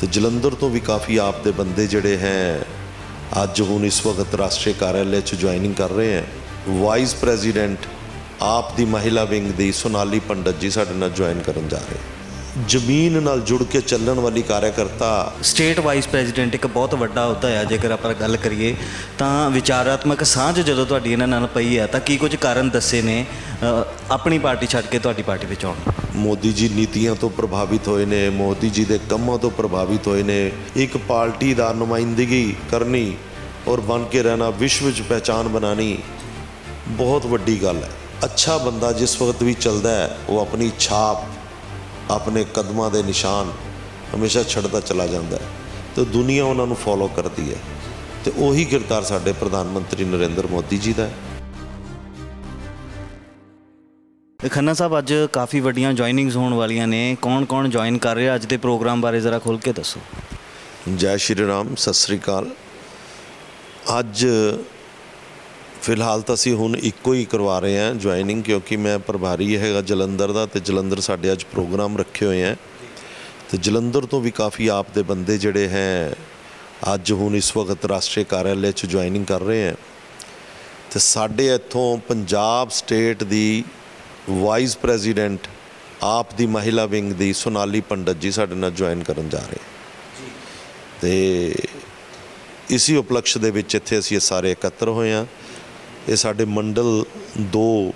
ਤੇ ਜਲੰਧਰ ਤੋਂ ਵੀ ਕਾਫੀ ਆਪ ਦੇ ਬੰਦੇ ਜਿਹੜੇ ਹੈ, ਅੱਜ ਹੁਣ ਇਸ ਵਕਤ ਰਾਸ਼ਟਰੀ ਕਾਰਿਆਲੇ ਚ ਜੁਆਇਨਿੰਗ ਕਰ ਰਹੇ ਹੈ। ਵਾਈਸ ਪ੍ਰੈਜ਼ੀਡੈਂਟ ਆਪ ਦੀ ਮਹਿਲਾ ਵਿੰਗ ਦੀ ਸੋਨਾਲੀ ਪੰਡਤ ਜੀ ਸਾਡੇ ਨਾਲ ਜੁਆਇਨ ਕਰਨ ਜਾ ਰਹੇ ਜ਼ਮੀਨ ਨਾਲ ਜੁੜ ਕੇ ਚੱਲਣ ਵਾਲੀ ਕਾਰਿਆਕਰਤਾ ਸਟੇਟ ਵਾਈਸ ਪ੍ਰੈਜ਼ੀਡੈਂਟ ਇੱਕ ਬਹੁਤ ਵੱਡਾ ਅਹੁਦਾ ਹੈ। ਜੇਕਰ ਆਪਾਂ ਗੱਲ ਕਰੀਏ ਤਾਂ ਵਿਚਾਰਾਤਮਕ ਸਾਂਝ ਜਦੋਂ ਤੁਹਾਡੀ ਇਹਨਾਂ ਨਾਲ ਪਈ ਹੈ, ਤਾਂ ਕੀ ਕੁਝ ਕਾਰਨ ਦੱਸੇ ਨੇ? ਆਪਣੀ ਪਾਰਟੀ ਛੱਡ ਕੇ ਤੁਹਾਡੀ ਪਾਰਟੀ ਵਿੱਚ ਆਉਣ। ਮੋਦੀ ਜੀ ਨੀਤੀਆਂ ਤੋਂ ਪ੍ਰਭਾਵਿਤ ਹੋਏ ਨੇ, ਮੋਦੀ ਜੀ ਦੇ ਕੰਮਾਂ ਤੋਂ ਪ੍ਰਭਾਵਿਤ ਹੋਏ ਨੇ, ਇੱਕ ਪਾਰਟੀ ਦਾ ਨੁਮਾਇੰਦਗੀ ਕਰਨੀ ਔਰ ਬਣ ਕੇ ਰਹਿਣਾ, ਵਿਸ਼ਵ ਵਿੱਚ ਪਹਿਚਾਨ ਬਣਾਣੀ ਬਹੁਤ ਵੱਡੀ ਗੱਲ ਹੈ। ਅੱਛਾ ਬੰਦਾ ਜਿਸ ਵਕਤ ਵੀ ਚੱਲਦਾ ਹੈ, ਉਹ ਆਪਣੀ ਛਾਪ, ਆਪਣੇ ਕਦਮਾਂ ਦੇ ਨਿਸ਼ਾਨ ਹਮੇਸ਼ਾ ਛੱਡਦਾ ਚਲਾ ਜਾਂਦਾ ਹੈ ਤੇ ਦੁਨੀਆ ਉਹਨਾਂ ਨੂੰ ਫੋਲੋ ਕਰਦੀ ਹੈ। ਤੇ ਉਹੀ ਕਿਰਦਾਰ ਸਾਡੇ ਪ੍ਰਧਾਨ ਮੰਤਰੀ ਨਰਿੰਦਰ ਮੋਦੀ ਜੀ ਦਾ ਹੈ। ਖੰਨਾ ਸਾਹਿਬ, ਅੱਜ ਕਾਫੀ ਵੱਡੀਆਂ ਜੁਆਇਨਿੰਗਸ ਹੋਣ ਵਾਲੀਆਂ ਨੇ। ਕੌਣ-ਕੌਣ ਜੁਆਇਨ ਕਰ ਰਿਹਾ? ਅੱਜ ਦੇ ਪ੍ਰੋਗਰਾਮ ਬਾਰੇ ਜ਼ਰਾ ਖੁੱਲ ਕੇ ਦੱਸੋ। ਜੈ ਸ਼੍ਰੀ ਰਾਮ, ਸਤਿ ਸ੍ਰੀ ਅਕਾਲ। ਅੱਜ ਫਿਲਹਾਲ ਤਾਂ ਅਸੀਂ ਹੁਣ ਇੱਕੋ ਹੀ ਕਰਵਾ ਰਹੇ ਹਾਂ ਜੁਆਇਨਿੰਗ ਕਿਉਂਕਿ ਮੈਂ ਪ੍ਰਭਾਰੀ ਹੈਗਾ ਜਲੰਧਰ ਦਾ ਤੇ ਜਲੰਧਰ ਸਾਡੇ ਅੱਜ ਪ੍ਰੋਗਰਾਮ ਰੱਖੇ ਹੋਏ ਹੈ। ਤੇ ਜਲੰਧਰ ਤੋਂ ਵੀ ਕਾਫੀ ਆਪ ਦੇ ਬੰਦੇ ਜਿਹੜੇ ਹੈ, ਅੱਜ ਹੁਣ ਇਸ ਵਕਤ ਰਾਸ਼ਟਰੀ ਕਾਰਿਆਲੇ ਚ ਜੁਆਇਨਿੰਗ ਕਰ ਰਹੇ ਹੈ। ਤੇ ਸਾਡੇ ਇੱਥੋਂ ਪੰਜਾਬ ਸਟੇਟ ਦੀ ਵਾਈਸ ਪ੍ਰੈਜ਼ੀਡੈਂਟ ਆਪ ਦੀ ਮਹਿਲਾ ਵਿੰਗ ਦੀ ਸੋਨਾਲੀ ਪੰਡਤ ਜੀ ਸਾਡੇ ਨਾਲ ਜੁਆਇਨ ਕਰਨ ਜਾ ਰਹੇ। ਤੇ ਇਸੀ ਉਪਲਕਸ਼ ਦੇ ਵਿੱਚ ਇੱਥੇ ਅਸੀਂ ਇਹ ਸਾਰੇ ਇਕੱਤਰ ਹੋਏ ਹਾਂ। ਇਹ ਸਾਡੇ ਮੰਡਲ 2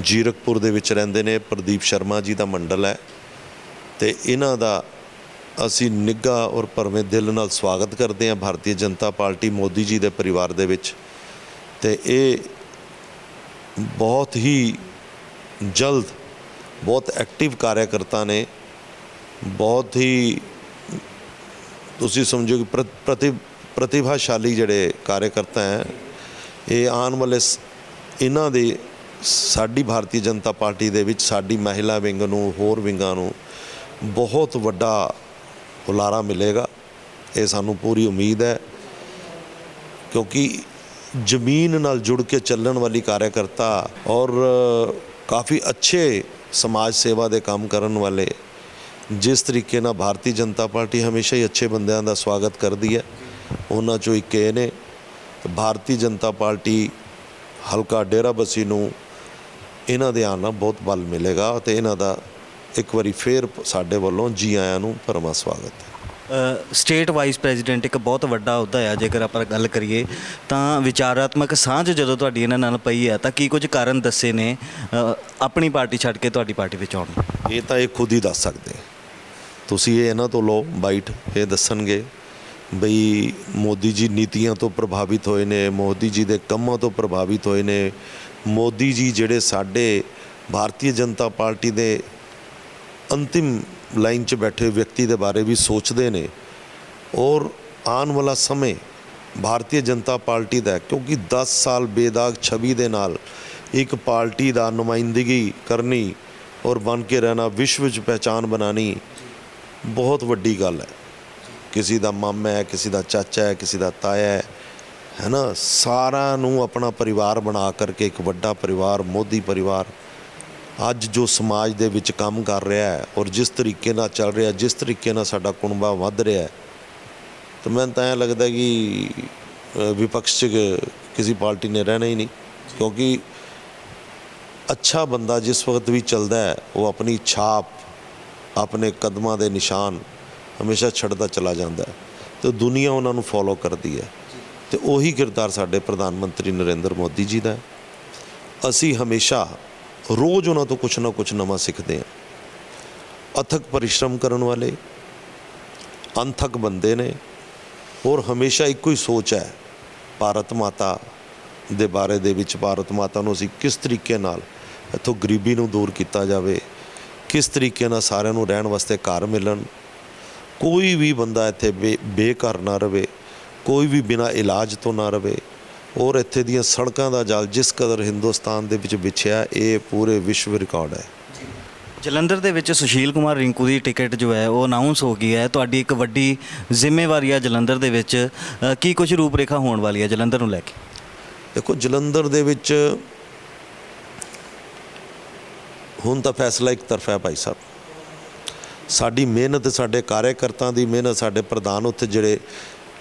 ਜੀਰਕਪੁਰ ਦੇ ਵਿੱਚ ਰਹਿੰਦੇ ਨੇ, ਪ੍ਰਦੀਪ ਸ਼ਰਮਾ ਜੀ ਦਾ ਮੰਡਲ ਹੈ। ਤੇ ਇਹਨਾਂ ਦਾ ਅਸੀਂ ਨਿੱਘਾ ਔਰ ਭਰਵੇਂ ਦਿਲ ਨਾਲ ਸਵਾਗਤ ਕਰਦੇ ਹਾਂ ਭਾਰਤੀ ਜਨਤਾ ਪਾਰਟੀ ਮੋਦੀ ਜੀ ਦੇ ਪਰਿਵਾਰ ਦੇ ਵਿੱਚ। ਤੇ ਇਹ ਬਹੁਤ ਹੀ ਜਲਦ ਬਹੁਤ ਐਕਟਿਵ ਕਾਰਿਆਕਰਤਾ ਨੇ, ਬਹੁਤ ਹੀ ਤੁਸੀਂ ਸਮਝੋ ਕਿ ਪ੍ਰ- ਪ੍ਰਤੀ, ਪ੍ਰਤਿਭਾਸ਼ਾਲੀ ਜਿਹੜੇ ਕਾਰਜਕਰਤਾ ਹੈ, ਇਹ ਆਉਣ ਵਾਲੇ ਸ- ਇਹਨਾਂ ਦੇ ਸਾਡੀ ਭਾਰਤੀ ਜਨਤਾ ਪਾਰਟੀ ਦੇ ਵਿੱਚ ਸਾਡੀ ਮਹਿਲਾ ਵਿੰਗ ਨੂੰ, ਹੋਰ ਵਿੰਗਾਂ ਨੂੰ ਬਹੁਤ ਵੱਡਾ ਹੁਲਾਰਾ ਮਿਲੇਗਾ, ਇਹ ਸਾਨੂੰ ਪੂਰੀ ਉਮੀਦ ਹੈ, ਕਿਉਂਕਿ ਜ਼ਮੀਨ ਨਾਲ ਜੁੜ ਕੇ ਚੱਲਣ ਵਾਲੀ ਕਾਰਿਆਕਰਤਾ ਔਰ ਕਾਫੀ ਅੱਛੇ ਸਮਾਜ ਸੇਵਾ ਦੇ ਕੰਮ ਕਰਨ ਵਾਲੇ, ਜਿਸ ਤਰੀਕੇ ਨਾਲ ਭਾਰਤੀ ਜਨਤਾ ਪਾਰਟੀ ਹਮੇਸ਼ਾ ਹੀ ਅੱਛੇ ਬੰਦਿਆਂ ਦਾ ਸਵਾਗਤ ਕਰਦੀ ਹੈ, ਉਹਨਾਂ ਚੋਂ ਇੱਕ ਇਹ ਨੇ, ਭਾਰਤੀ ਜਨਤਾ ਪਾਰਟੀ ਹਲਕਾ ਡੇਰਾਬੱਸੀ ਨੂੰ ਇਹਨਾਂ ਦੇ ਆਉਣ ਨਾਲ ਬਹੁਤ ਬਲ ਮਿਲੇਗਾ ਤੇ ਇਹਨਾਂ ਦਾ ਇੱਕ ਵਾਰੀ ਫੇਰ ਸਾਡੇ ਵੱਲੋਂ ਜੀ ਆਇਆਂ ਨੂੰ ਭਰਵਾਂ ਸਵਾਗਤ ਹੈ। ਸਟੇਟ ਵਾਈਸ ਪ੍ਰੈਜ਼ੀਡੈਂਟ ਇੱਕ ਬਹੁਤ ਵੱਡਾ ਅਹੁਦਾ ਹੈ ਜੇਕਰ ਆਪਾਂ ਗੱਲ ਕਰੀਏ ਤਾਂ ਵਿਚਾਰਾਤਮਕ ਸਾਂਝ ਜਦੋਂ ਤੁਹਾਡੀ ਇਹਨਾਂ ਨਾਲ ਪਈ ਹੈ ਤਾਂ ਕੀ ਕੁਝ ਕਾਰਨ ਦੱਸੇ ਨੇ ਅ, ਆਪਣੀ ਪਾਰਟੀ ਛੱਡ ਕੇ ਤੁਹਾਡੀ ਪਾਰਟੀ ਵਿੱਚ ਆਉਣ ਨੂੰ? ਇਹ ਤਾਂ ਇਹ ਖੁਦ ਹੀ ਦੱਸ ਸਕਦੇ ਤੁਸੀਂ ਇਹ ਇਹਨਾਂ ਤੋਂ ਲਓ ਬਾਈਟ ਇਹ ਦੱਸਣਗੇ ਬਈ ਮੋਦੀ ਜੀ ਨੀਤੀਆਂ ਤੋਂ ਪ੍ਰਭਾਵਿਤ ਹੋਏ ਨੇ ਮੋਦੀ ਜੀ ਦੇ ਕੰਮਾਂ ਤੋਂ ਪ੍ਰਭਾਵਿਤ ਹੋਏ ਨੇ ਮੋਦੀ ਜੀ ਜਿਹੜੇ ਸਾਡੇ ਭਾਰਤੀ ਜਨਤਾ ਪਾਰਟੀ ਦੇ ਅੰਤਿਮ ਲਾਈਨ 'ਚ ਬੈਠੇ ਵਿਅਕਤੀ ਦੇ ਬਾਰੇ ਵੀ ਸੋਚਦੇ ਨੇ ਔਰ ਆਉਣ ਵਾਲਾ ਸਮੇਂ ਭਾਰਤੀ ਜਨਤਾ ਪਾਰਟੀ ਦਾ ਕਿਉਂਕਿ 10 ਸਾਲ ਬੇਦਾਗ ਛਵੀ ਦੇ ਨਾਲ ਇੱਕ ਪਾਰਟੀ ਦਾ ਨੁਮਾਇੰਦਗੀ ਕਰਨੀ ਔਰ ਬਣ ਕੇ ਰਹਿਣਾ, ਵਿਸ਼ਵ ਵਿੱਚ ਪਹਿਚਾਨ ਬਣਾਣੀ ਬਹੁਤ ਵੱਡੀ ਗੱਲ ਹੈ। ਕਿਸੇ ਦਾ ਮਾਮਾ ਹੈ, ਕਿਸੇ ਦਾ ਚਾਚਾ ਹੈ, ਕਿਸੇ ਦਾ ਤਾਇਆ ਹੈ ਹੈ ਨਾ? ਸਾਰਿਆਂ ਨੂੰ ਆਪਣਾ ਪਰਿਵਾਰ ਬਣਾ ਕਰਕੇ ਇੱਕ ਵੱਡਾ ਪਰਿਵਾਰ, ਮੋਦੀ ਪਰਿਵਾਰ ਅੱਜ ਜੋ ਸਮਾਜ ਦੇ ਵਿੱਚ ਕੰਮ ਕਰ ਰਿਹਾ ਹੈ ਔਰ ਜਿਸ ਤਰੀਕੇ ਨਾਲ ਚੱਲ ਰਿਹਾ, ਜਿਸ ਤਰੀਕੇ ਨਾਲ ਸਾਡਾ ਕੁਣਬਾ ਵੱਧ ਰਿਹਾ ਹੈ, ਤਾਂ ਮੈਨੂੰ ਤਾਂ ਐਂ ਲੱਗਦਾ ਕਿ ਵਿਪਕਸ਼ 'ਚ ਕਿਸੇ ਪਾਰਟੀ ਨੇ ਰਹਿਣਾ ਹੀ ਨਹੀਂ, ਕਿਉਂਕਿ ਅੱਛਾ ਬੰਦਾ ਜਿਸ ਵਕਤ ਵੀ ਚੱਲਦਾ ਹੈ, ਉਹ ਆਪਣੀ ਛਾਪ, ਆਪਣੇ ਕਦਮਾਂ ਦੇ ਨਿਸ਼ਾਨ ਹਮੇਸ਼ਾ ਛੱਡਦਾ ਚਲਾ ਜਾਂਦਾ ਹੈ, ਤੇ ਦੁਨੀਆ ਉਹਨਾਂ ਨੂੰ ਫੋਲੋ ਕਰਦੀ ਹੈ। ਤੇ ਉਹੀ ਕਿਰਦਾਰ ਸਾਡੇ ਪ੍ਰਧਾਨ ਮੰਤਰੀ ਨਰਿੰਦਰ ਮੋਦੀ ਜੀ ਦਾ ਅਸੀਂ ਹਮੇਸ਼ਾ ਰੋਜ਼ ਉਹਨਾਂ ਤੋਂ ਕੁਝ ਨਾ ਕੁਝ ਨਵਾਂ ਸਿੱਖਦੇ ਹਾਂ ਅਥਕ ਪਰਿਸ਼ਰਮ ਕਰਨ ਵਾਲੇ ਅੰਥਕ ਬੰਦੇ ਨੇ ਔਰ ਹਮੇਸ਼ਾ ਇੱਕੋ ਹੀ ਸੋਚ ਹੈ, ਭਾਰਤ ਮਾਤਾ ਦੇ ਬਾਰੇ ਦੇ ਵਿੱਚ, ਭਾਰਤ ਮਾਤਾ ਨੂੰ ਅਸੀਂ ਕਿਸ ਤਰੀਕੇ ਨਾਲ ਇੱਥੋਂ ਗਰੀਬੀ ਨੂੰ ਦੂਰ ਕੀਤਾ ਜਾਵੇ, ਕਿਸ ਤਰੀਕੇ ਨਾਲ ਸਾਰਿਆਂ ਨੂੰ ਰਹਿਣ ਵਾਸਤੇ ਘਰ ਮਿਲਣ, ਕੋਈ ਵੀ ਬੰਦਾ ਇੱਥੇ ਬੇ- ਬੇਘਰ ਨਾ ਰਵੇ, ਕੋਈ ਵੀ ਬਿਨਾ ਇਲਾਜ ਤੋਂ ਨਾ ਰਵੇ ਔਰ ਇੱਥੇ ਦੀਆਂ ਸੜਕਾਂ ਦਾ ਜਾਲ ਜਿਸ ਕਦਰ ਹਿੰਦੁਸਤਾਨ ਦੇ ਵਿੱਚ ਵਿਛਿਆ ਇਹ ਪੂਰੇ ਵਿਸ਼ਵ ਰਿਕਾਰਡ ਹੈ। ਜਲੰਧਰ ਦੇ ਵਿੱਚ ਸੁਸ਼ੀਲ ਕੁਮਾਰ ਰਿੰਕੂ ਦੀ ਟਿਕਟ ਜੋ ਹੈ ਉਹ ਅਨਾਉਂਸ ਹੋ ਗਈ ਹੈ। ਤੁਹਾਡੀ ਇੱਕ ਵੱਡੀ ਜ਼ਿੰਮੇਵਾਰੀ ਹੈ ਜਲੰਧਰ ਦੇ ਵਿੱਚ। ਅ, ਕੀ ਕੁਝ ਰੂਪਰੇਖਾ ਹੋਣ ਵਾਲੀ ਹੈ ਜਲੰਧਰ ਨੂੰ ਲੈ ਕੇ? ਦੇਖੋ ਜਲੰਧਰ ਦੇ ਵਿੱਚ ਹੁਣ ਤਾਂ ਫੈਸਲਾ ਇੱਕ ਤਰਫਾ ਹੈ ਭਾਈ ਸਾਹਿਬ। ਸਾਡੀ ਮਿਹਨਤ ਸਾਡੇ ਕਾਰਜਕਰਤਾਵਾਂ ਦੀ ਮਿਹਨਤ ਸਾਡੇ ਪ੍ਰਧਾਨ ਉੱਥੇ ਜਿਹੜੇ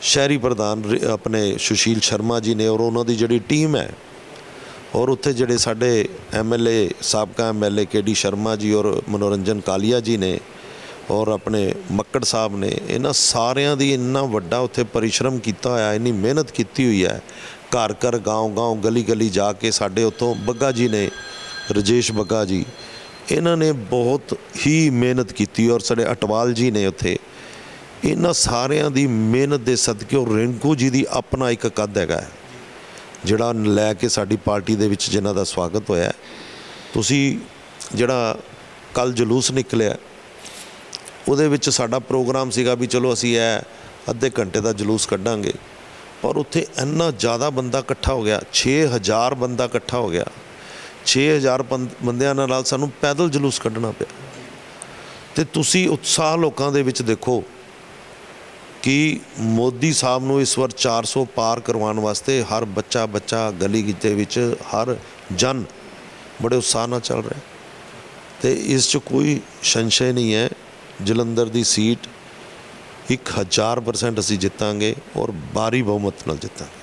ਸ਼ਹਿਰੀ ਪ੍ਰਧਾਨ ਰ- ਆਪਣੇ ਸੁਸ਼ੀਲ ਸ਼ਰਮਾ ਜੀ ਨੇ ਔਰ ਉਹਨਾਂ ਦੀ ਜਿਹੜੀ ਟੀਮ ਹੈ ਔਰ ਉੱਥੇ ਜਿਹੜੇ ਸਾਡੇ ਐਮਐਲਏ ਸਾਬਕਾ ਐਮਐਲਏ ਕੇਡੀ ਸ਼ਰਮਾ ਜੀ ਔਰ ਮਨੋਰੰਜਨ ਕਾਲੀਆ ਜੀ ਨੇ ਔਰ ਆਪਣੇ ਮੱਕੜ ਸਾਹਿਬ ਨੇ ਇਹਨਾਂ ਸਾਰਿਆਂ ਦੀ ਇੰਨਾ ਵੱਡਾ ਉੱਥੇ ਪਰਿਸ਼ਰਮ ਕੀਤਾ ਹੋਇਆ ਇੰਨੀ ਮਿਹਨਤ ਕੀਤੀ ਹੋਈ ਹੈ ਘਰ ਘਰ گاؤں گاؤں ਗਲੀ ਗਲੀ ਜਾ ਕੇ ਸਾਡੇ ਉੱਥੋਂ ਬੱਗਾ ਜੀ ਨੇ ਰਜੇਸ਼ ਬੱਗਾ ਜੀ ਇਹਨਾਂ ਨੇ ਬਹੁਤ ਹੀ ਮਿਹਨਤ ਕੀਤੀ ਔਰ ਸਾਡੇ ਅਟਵਾਲ ਜੀ ਨੇ ਉੱਥੇ ਇਹਨਾਂ ਸਾਰਿਆਂ ਦੀ ਮਿਹਨਤ ਦੇ ਸਦਕੇ ਉਹ ਰਿੰਕੂ ਜੀ ਦੀ ਆਪਣਾ ਇੱਕ ਕੱਦ ਹੈਗਾ ਹੈ, ਜਿਹੜਾ ਲੈ ਕੇ ਸਾਡੀ ਪਾਰਟੀ ਦੇ ਵਿੱਚ ਜਿਨ੍ਹਾਂ ਦਾ ਸਵਾਗਤ ਹੋਇਆ ਤੁਸੀਂ ਜਿਹੜਾ ਕੱਲ ਜਲੂਸ ਨਿਕਲਿਆ, ਉਹਦੇ ਵਿੱਚ ਸਾਡਾ ਪ੍ਰੋਗਰਾਮ ਸੀਗਾ ਵੀ ਚਲੋ ਅਸੀਂ ਇਹ ਅੱਧੇ ਘੰਟੇ ਦਾ ਜਲੂਸ ਕੱਢਾਂਗੇ, ਪਰ ਉੱਥੇ ਇੰਨਾ ਜ਼ਿਆਦਾ ਬੰਦਾ ਇਕੱਠਾ ਹੋ ਗਿਆ 6000 ਬੰਦਾ ਇਕੱਠਾ ਹੋ ਗਿਆ। 6000 ਬੰਦ- ਬੰਦਿਆਂ ਨਾਲ ਸਾਨੂੰ ਪੈਦਲ ਜਲੂਸ ਕੱਢਣਾ ਪਿਆ। ਤੇ ਤੁਸੀਂ ਉਤਸ਼ਾਹ ਲੋਕਾਂ ਦੇ ਵਿੱਚ ਦੇਖੋ ਕਿ ਮੋਦੀ ਸਾਹਿਬ ਨੂੰ ਇਸ ਵਾਰ 400 ਪਾਰ ਕਰਵਾਉਣ ਵਾਸਤੇ ਹਰ ਬੱਚਾ ਬੱਚਾ ਗਲੀ ਦੇ ਵਿੱਚ ਹਰ ਜਨ ਬੜੇ ਉਤਸ਼ਾਹ ਨਾਲ ਚੱਲ ਰਿਹਾ ਤੇ ਇਸ 'ਚ ਕੋਈ ਸੰਸ਼ੇ ਨਹੀਂ ਹੈ। ਜਲੰਧਰ ਦੀ ਸੀਟ 1000% ਅਸੀਂ ਜਿੱਤਾਂਗੇ ਔਰ ਭਾਰੀ ਬਹੁਮਤ ਨਾਲ ਜਿੱਤਾਂਗੇ।